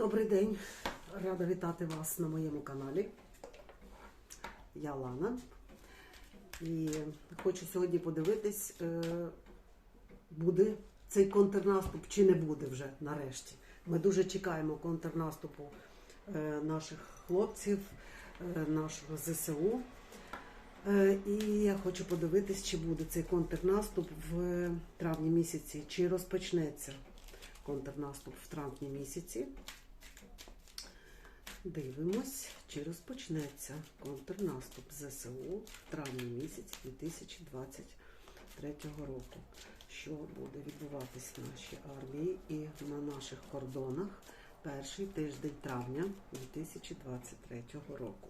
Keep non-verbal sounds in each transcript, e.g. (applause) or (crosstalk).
Добрий день, рада вітати вас на моєму каналі. Я Лана. І хочу сьогодні подивитись, е, буде цей контрнаступ чи не буде вже нарешті. Ми дуже чекаємо контрнаступу е, наших хлопців, е, нашого ЗСУ. І я хочу подивитись, чи буде цей контрнаступ в травні місяці, чи розпочнеться контрнаступ в травні місяці. Дивимось, чи розпочнеться контрнаступ ЗСУ в травні місяць 2023 року. Що буде відбуватись в нашій армії і на наших кордонах перший тиждень травня 2023 року.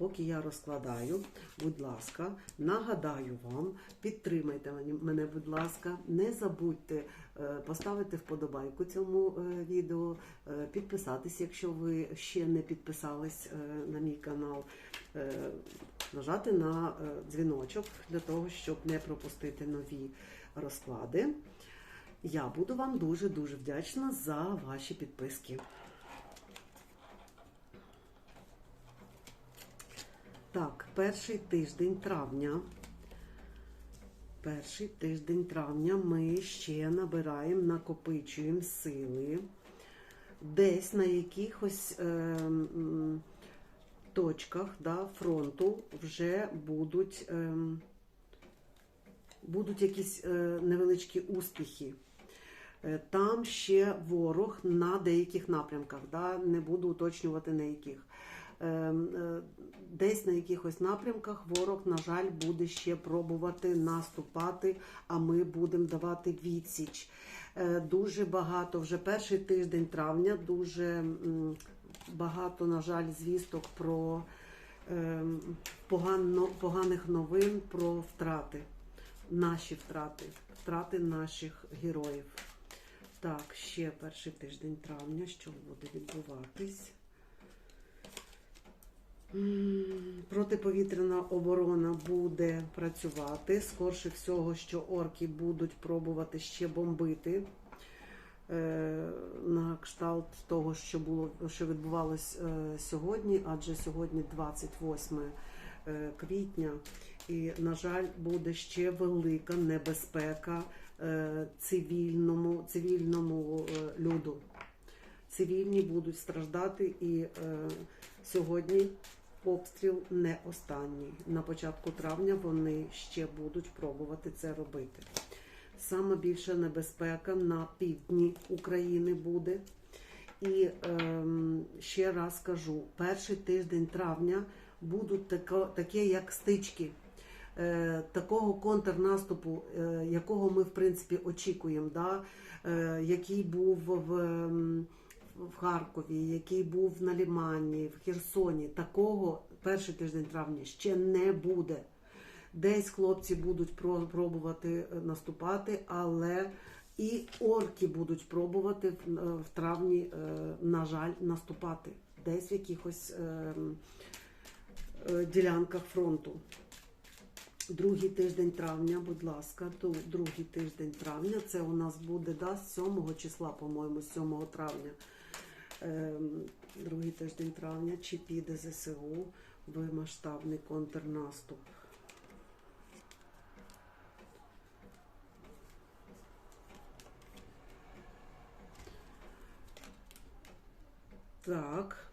Поки я розкладаю, будь ласка, нагадаю вам, підтримайте мене, будь ласка, не забудьте е, поставити вподобайку цьому е, відео, е, підписатись, якщо ви ще не підписались на мій канал, нажати на дзвіночок для того, щоб не пропустити нові розклади. Я буду вам дуже-дуже вдячна за ваші підписки. Так, перший тиждень травня. Перший тиждень травня ми ще набираємо, накопичуємо сили. Десь на якихось е, точках да, фронту вже будуть, е, будуть якісь е, невеличкі успіхи. Е, Там ще ворог на деяких напрямках, да, не буду уточнювати на яких. Ем, е, Десь на якихось напрямках ворог, на жаль, буде ще пробувати наступати, а ми будемо давати відсіч. Е, Дуже багато, вже перший тиждень травня, дуже багато, на жаль, звісток про ем, поганих новин про втрати, наші втрати, втрати наших героїв. Так, ще перший тиждень травня, що буде відбуватись? Протиповітряна оборона буде працювати. Скорше всього, що орки будуть пробувати ще бомбити е, на кшталт того, що було, що відбувалось е, сьогодні, адже сьогодні 28 е, квітня, і, на жаль, буде ще велика небезпека цивільному, цивільному люду. Цивільні будуть страждати і сьогодні обстріл не останній. На початку травня вони ще будуть пробувати це робити. Саме більша небезпека на півдні України буде. І ем, ще раз кажу: перший тиждень травня будуть таке, як стички. Е, такого контрнаступу, е, якого ми в принципі очікуємо, да? е, який був в, ем, в Харкові, який був на Лімані, в Херсоні, такого перший тиждень травня ще не буде. Десь хлопці будуть пробувати е, наступати, але і орки будуть пробувати в, е, травні, е, на жаль, наступати десь в якихось е, е, ділянках фронту. Другий тиждень травня, будь ласка, ту- другий тиждень травня. Це у нас буде да, з 7 числа, по-моєму, 7 травня. Ем, другий тиждень травня, чи піде ЗСУ в масштабний контрнаступ. Так,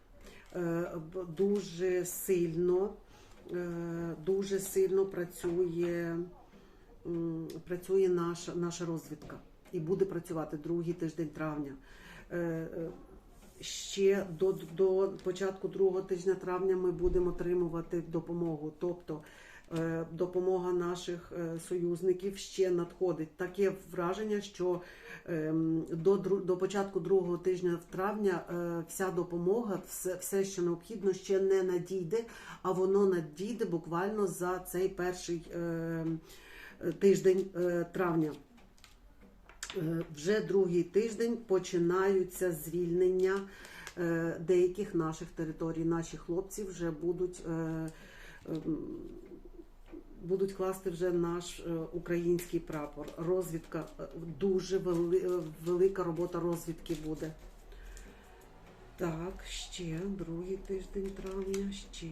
е, дуже сильно, е, дуже сильно працює, працює наша, наша розвідка і буде працювати другий тиждень травня. Ще до, до початку другого тижня травня ми будемо отримувати допомогу. Тобто е, допомога наших е, союзників ще надходить. Таке враження, що ем, до, до початку другого тижня травня е, вся допомога, все, все, що необхідно, ще не надійде, а воно надійде буквально за цей перший е, тиждень травня. Е, Вже другий тиждень починаються звільнення е, деяких наших територій. Наші хлопці вже будуть, е, ем, будуть класти вже наш український прапор. Розвідка дуже вели- велика робота розвідки буде. Так, ще другий тиждень травня, ще.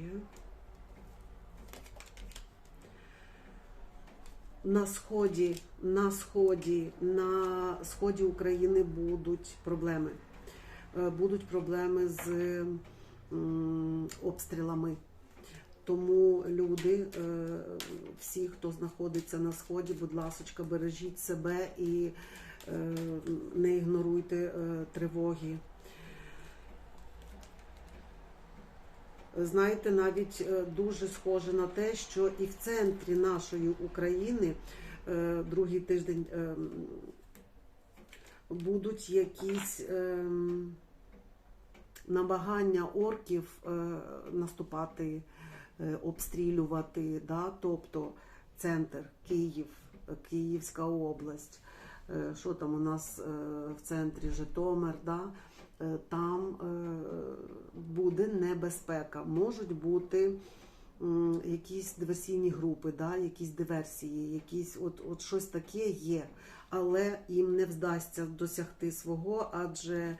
На сході, на сході, на сході України будуть проблеми. Е, Будуть проблеми з обстрілами. Тому люди, е, всі, хто знаходиться на сході, будь ласка, бережіть себе і е, не ігноруйте тривоги. Знаєте, навіть е, дуже схоже на те, що і в центрі нашої України е, другий тиждень е, будуть якісь намагання орків наступати, обстрілювати, да? тобто центр Київ, Київська область. Що там у нас в центрі Житомир, да? Е, там е, буде небезпека. Можуть бути якісь диверсійні групи, да? якісь диверсії, якісь от, от щось таке є, але їм не вдасться досягти свого, адже е,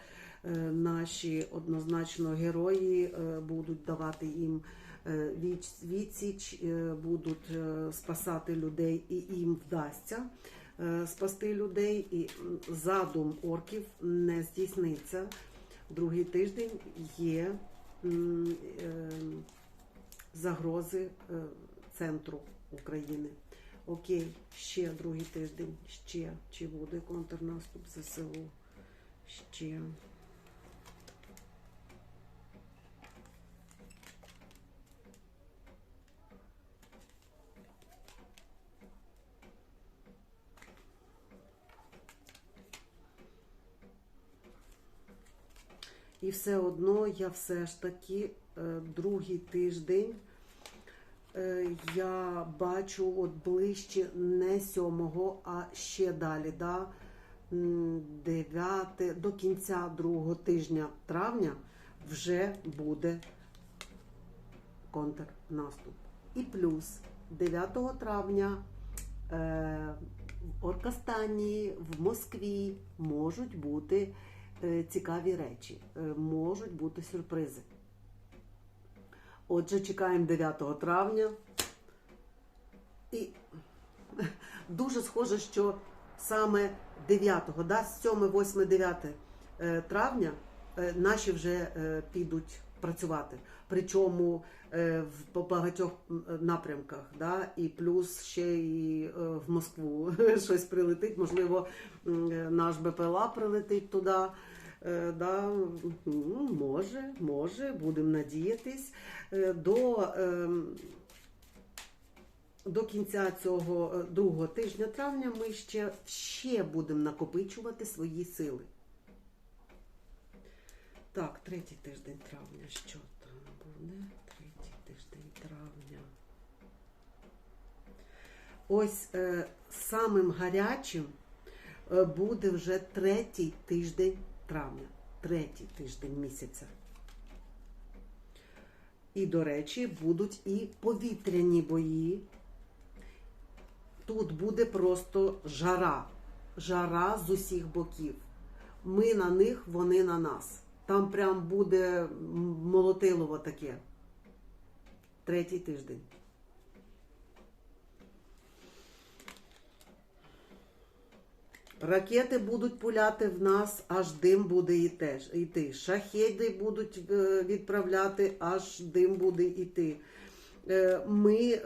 наші однозначно герої будуть давати їм відсіч, будуть спасати людей, і їм вдасться спасти людей. І задум орків не здійсниться. Другий тиждень є е, загрози е, центру України. Окей, ще другий тиждень, ще чи буде контрнаступ ЗСУ? Ще. І все одно я все ж таки е, другий тиждень е, я бачу от ближче не сьомого, а ще далі, да, м, дев'яте, до кінця другого тижня травня вже буде контрнаступ. І плюс 9 травня е, в Оркастані, в Москві можуть бути цікаві речі, е, можуть бути сюрпризи. Отже, чекаємо 9 травня. І (laughs) дуже схоже, що саме 9, да, 7, 8, 9 е, травня е, наші вже е, підуть працювати. Причому е, в багатьох напрямках, да, і плюс ще і е, в Москву (laughs) щось прилетить. Можливо, е, наш БПЛА прилетить туди. Е, Да, ну, може, може, будемо надіятись. Е, До, ем, до кінця цього е, другого тижня травня ми ще, ще будемо накопичувати свої сили. Так, третій тиждень травня. Що там буде? Третій тиждень травня. Ось е, самим гарячим е, буде вже третій тиждень травня. Третій тиждень місяця. І, до речі, будуть і повітряні бої. Тут буде просто жара. Жара з усіх боків. Ми на них, вони на нас. Там прям буде молотилово таке. Третій тиждень. Ракети будуть пуляти в нас, аж дим буде йти. Шахеди будуть е, відправляти, аж дим буде йти. Е, Ми е,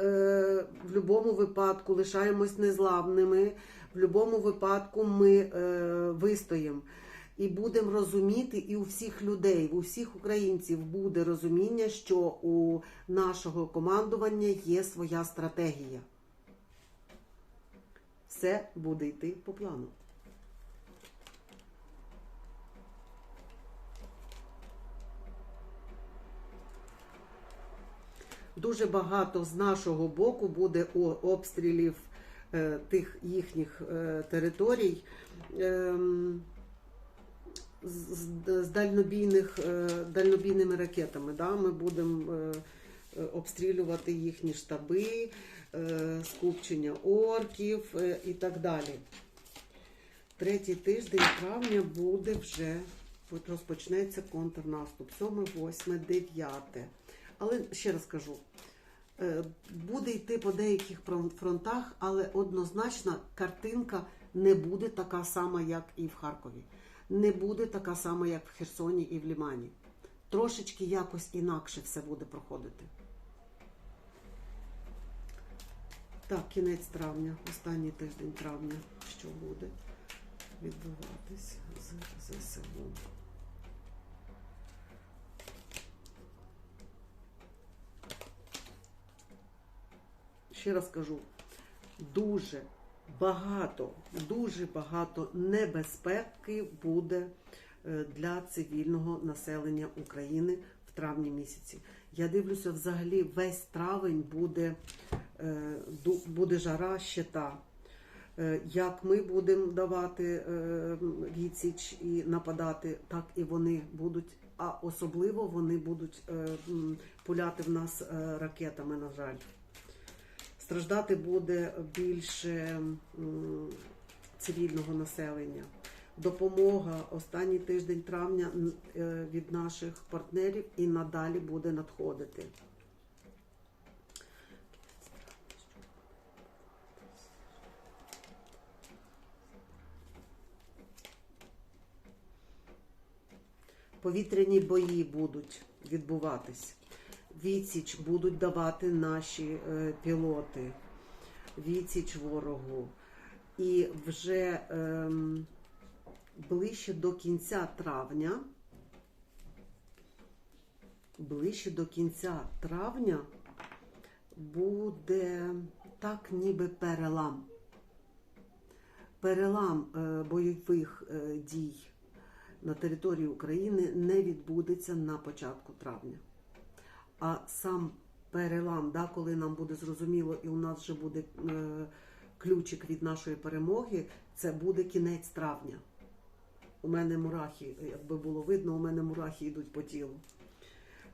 в будь-якому випадку лишаємось незламними, в будь-якому випадку ми вистоїмо. І будемо розуміти, і у всіх людей, у всіх українців буде розуміння, що у нашого командування є своя стратегія. Все буде йти по плану. Дуже багато з нашого боку буде обстрілів е, тих їхніх е, територій ем, з, дальнобійних, е, дальнобійними ракетами. Да? Ми будемо е, е, обстрілювати їхні штаби, скупчення орків і так далі. Третій тиждень травня буде вже розпочнеться контрнаступ. 7, 8, 9. Але ще раз кажу, буде йти по деяких фронтах, але однозначно картинка не буде така сама, як і в Харкові. Не буде така сама, як в Херсоні і в Лімані. Трошечки якось інакше все буде проходити. Так, кінець травня, останній тиждень травня, що буде відбуватись з ЗСУ. Ще раз кажу, дуже багато, дуже багато небезпеки буде е, для цивільного населення України в травні місяці. Я дивлюся, взагалі весь травень буде, е, буде жара щита. Е, Як ми будемо давати відсіч і нападати, так і вони будуть. А особливо вони будуть пуляти в нас ракетами, на жаль. Страждати буде більше цивільного населення. Допомога останній тиждень травня е, від наших партнерів і надалі буде надходити. Повітряні бої будуть відбуватись. Відсіч будуть давати наші е, пілоти. Відсіч ворогу. І вже ем, ближче до кінця травня, ближче до кінця травня буде так ніби перелам. Перелам е, бойових е, дій на території України не відбудеться на початку травня. А сам перелам, да, коли нам буде зрозуміло, і у нас вже буде е, ключик від нашої перемоги, це буде кінець травня. У мене мурахи, якби було видно, у мене мурахи йдуть по тілу.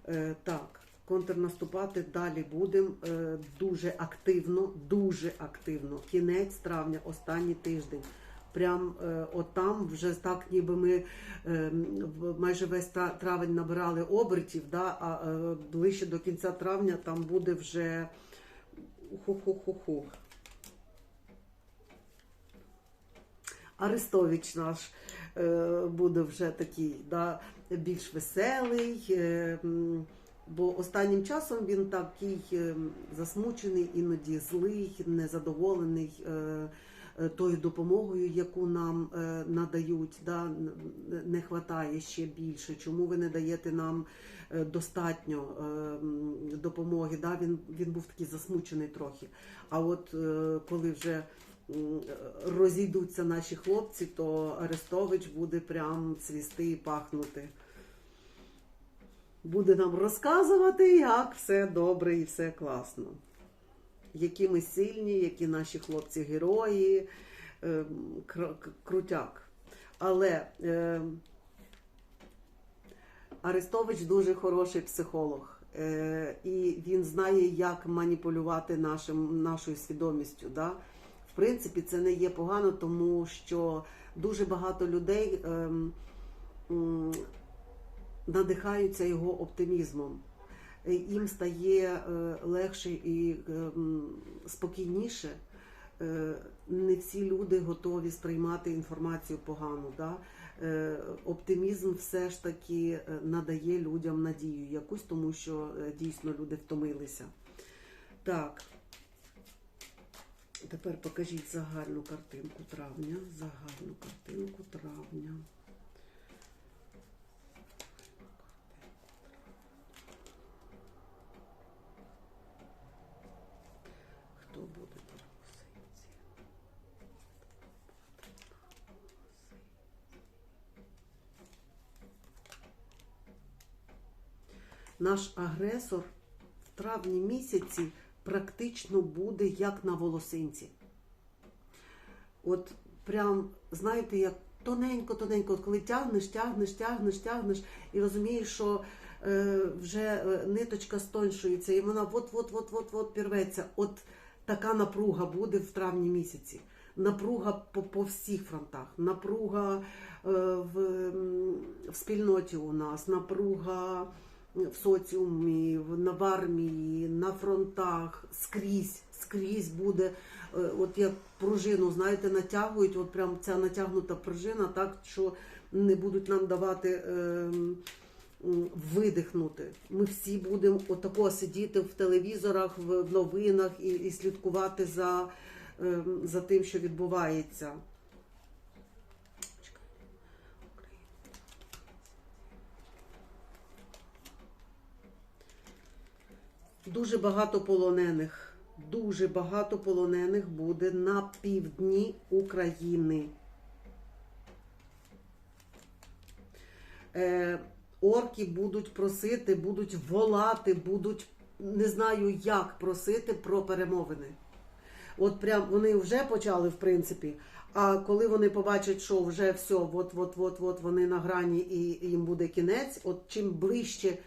Е, так, контрнаступати далі будемо е, дуже активно, дуже активно. Кінець травня, останній тиждень. Прям е, отам вже так, ніби ми е, майже весь травень набирали обертів, да, а е, ближче до кінця травня там буде вже ху-ху-ху-ху. Арестович наш буде вже такий, да, більш веселий. Бо останнім часом він такий е, засмучений, іноді злий, незадоволений тою допомогою, яку нам е, надають. Да? Не вистачає ще більше. Чому ви не даєте нам е, достатньо е, допомоги? Да? Він, він був такий засмучений трохи. А от е, коли вже розійдуться наші хлопці, то Арестович буде прям цвісти і пахнути. Буде нам розказувати, як все добре і все класно. Які ми сильні, які наші хлопці герої, ем, крутяк. Але е, Арестович дуже хороший психолог. Е, і він знає, як маніпулювати нашим, нашою свідомістю. Да? В принципі, це не є погано, тому що дуже багато людей ем, надихаються його оптимізмом. Їм стає е, легше і е, спокійніше. Е, Не всі люди готові сприймати інформацію погану. Да? Оптимізм все ж таки надає людям надію якусь, тому що дійсно люди втомилися. Так. Тепер покажіть загальну картинку травня. Загальну картинку травня. Хто буде на Росинці? Наш агресор в травні місяці практично буде як на волосинці. От прям, знаєте, як тоненько-тоненько, от коли тягнеш, тягнеш, тягнеш, тягнеш, і розумієш, що е, вже е, ниточка стоншується, і вона от-от-от-от-от пірветься. От така напруга буде в травні місяці. напруга по, по всіх фронтах. Напруга е, в, в спільноті у нас, напруга в соціумі, в, армії, на фронтах, скрізь, скрізь буде. е, От як пружину, знаєте, натягують, от прям ця натягнута пружина, так що не будуть нам давати. м, видихнути. Ми всі будемо отако сидіти в телевізорах, в новинах і, і слідкувати за, ем, за тим, що відбувається. Дуже багато полонених. Дуже багато полонених буде на півдні України. Е, орки будуть просити, будуть волати, будуть не знаю як просити про перемовини. От прям вони вже почали, в принципі. А коли вони побачать, що вже все, от, от, вони на грані і їм буде кінець, от чим ближче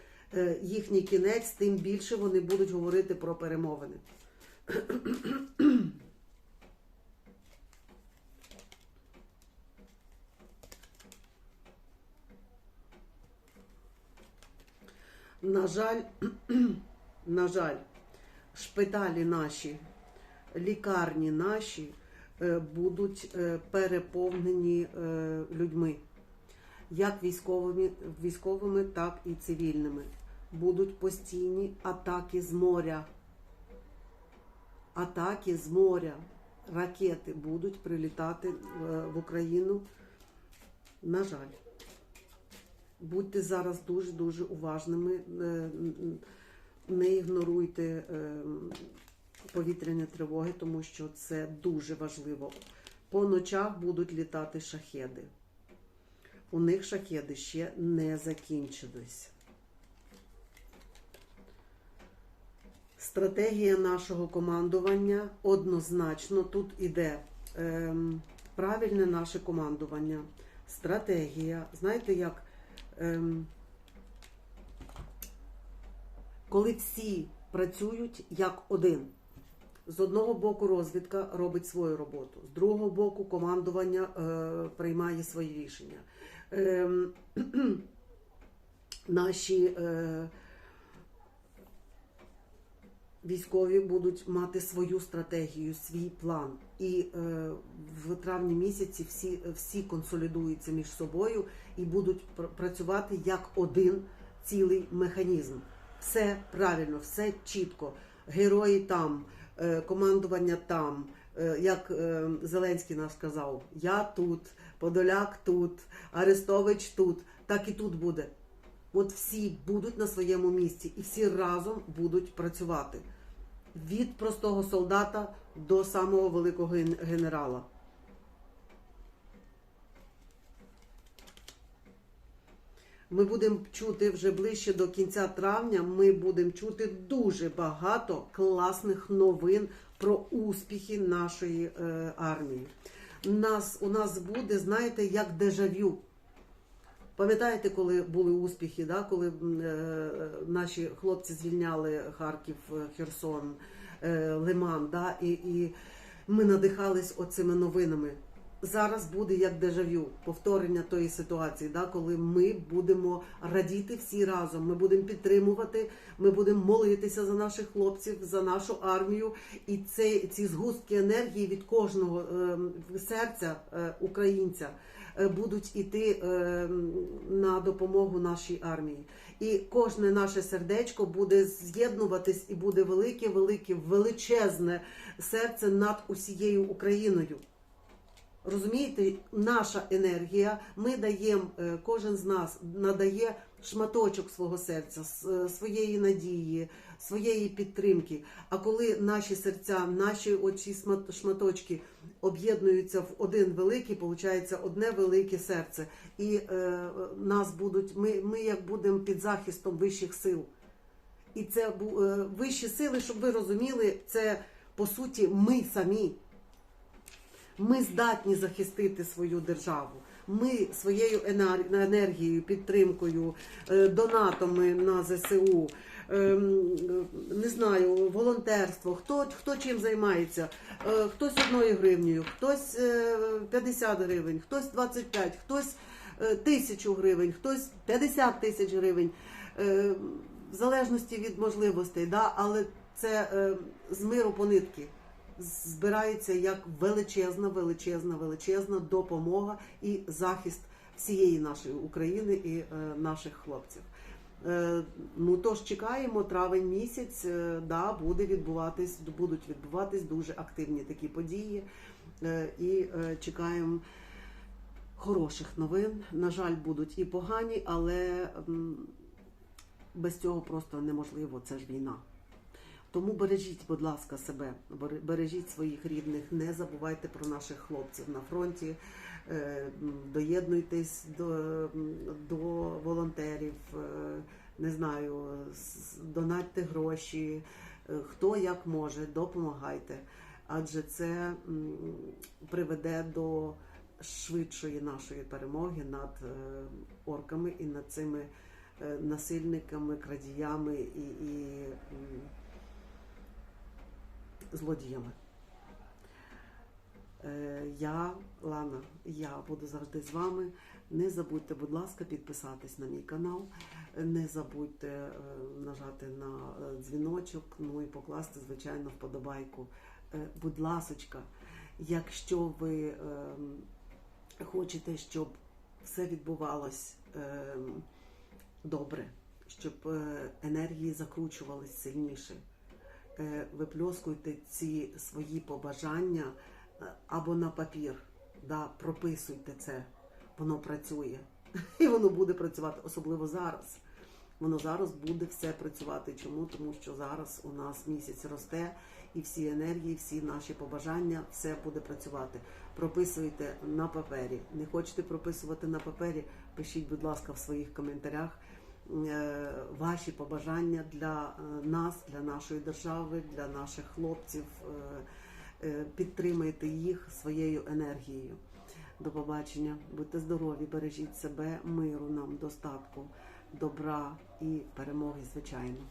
їхній кінець, тим більше вони будуть говорити про перемовини. На жаль, (clears throat) на жаль, шпиталі наші, лікарні наші е, будуть е, переповнені е, людьми, як військовими, військовими, так і цивільними. Будуть постійні атаки з моря. Атаки з моря. Ракети будуть прилітати е, в Україну. На жаль. Будьте зараз дуже-дуже уважними. е, Не ігноруйте е, повітряні тривоги, тому що це дуже важливо. По ночах будуть літати шахеди. У них шахеди ще не закінчились. Стратегія нашого командування однозначно тут іде ем, правильне наше командування. Стратегія, знаєте, як ем, коли всі працюють як один. З одного боку розвідка робить свою роботу, з другого боку командування е, приймає свої рішення. Ем, (clears throat) наші е, військові будуть мати свою стратегію, свій план. І е, в травні місяці всі, всі консолідуються між собою і будуть пр- працювати як один цілий механізм. Все правильно, все чітко. Герої там, е, командування там. Е, Як е, Зеленський нас сказав, я тут, Подоляк тут, Арестович тут, так і тут буде. От всі будуть на своєму місці і всі разом будуть працювати. Від простого солдата до самого великого генерала. Ми будемо чути вже ближче до кінця травня. Ми будемо чути дуже багато класних новин про успіхи нашої е, армії. Нас, у нас буде, знаєте, як дежавю. Пам'ятаєте, коли були успіхи, да? коли е, наші хлопці звільняли Харків, е, Херсон, е, Лиман, да? і, і ми надихались оцими новинами. Зараз буде як дежавю, повторення тої ситуації, да? коли ми будемо радіти всі разом, ми будемо підтримувати, ми будемо молитися за наших хлопців, за нашу армію. І це, ці згустки енергії від кожного е, серця е, українця е, будуть іти е, на допомогу нашій армії. І кожне наше сердечко буде з'єднуватись і буде велике, велике, величезне серце над усією Україною. Розумієте, наша енергія, ми даємо, е, кожен з нас надає шматочок свого серця, е, своєї надії, своєї підтримки. А коли наші серця, наші оці шматочки об'єднуються в один великий, виходить одне велике серце. І е, нас будуть, ми, ми як будемо під захистом вищих сил. І це е, вищі сили, щоб ви розуміли, це по суті ми самі. Ми здатні захистити свою державу. ми своєю енергією, підтримкою, е, донатами на ЗСУ, ем, не знаю, волонтерство, хто, хто чим займається, Е, хтось одною гривнею, хтось е, 50 гривень, хтось 25, хтось е, тисячу гривень, хтось 50 тисяч гривень, е, в залежності від можливостей, да? але це е, з миру по нитки збирається як величезна, величезна, величезна допомога і захист всієї нашої України і е, наших хлопців. Е, ну тож чекаємо травень місяць, е, да, буде відбуватись, будуть відбуватись дуже активні такі події. Е, і е, чекаємо хороших новин. На жаль, будуть і погані, але без цього просто неможливо. Це ж війна. Тому бережіть, будь ласка, себе, бере- бережіть своїх рідних, не забувайте про наших хлопців на фронті. е, Доєднуйтесь до, до волонтерів, е, не знаю, донатьте гроші, е, хто як може, допомагайте. Адже це приведе до швидшої нашої перемоги над орками і над цими насильниками, крадіями і, і злодіями. Е, Я, Лана, я буду завжди з вами. Не забудьте, будь ласка, підписатись на мій канал. Не забудьте е, нажати на е, дзвіночок, ну і покласти, звичайно, вподобайку. Будь ласочка, якщо ви е, хочете, щоб все відбувалось е, добре, щоб енергії закручувались сильніше, випльоскуйте ці свої побажання е, або на папір, да, прописуйте це, воно працює. (laughs) І воно буде працювати, особливо зараз. Воно зараз буде все працювати. Чому? Тому що зараз у нас місяць росте, і всі енергії, всі наші побажання, все буде працювати. Прописуйте на папері. Не хочете прописувати на папері? Пишіть, будь ласка, в своїх коментарях е, ваші побажання для е, нас, для нашої держави, для наших хлопців. Е, е, Підтримайте їх своєю енергією. До побачення, будьте здорові, бережіть себе, миру нам, достатку, добра і перемоги, звичайно.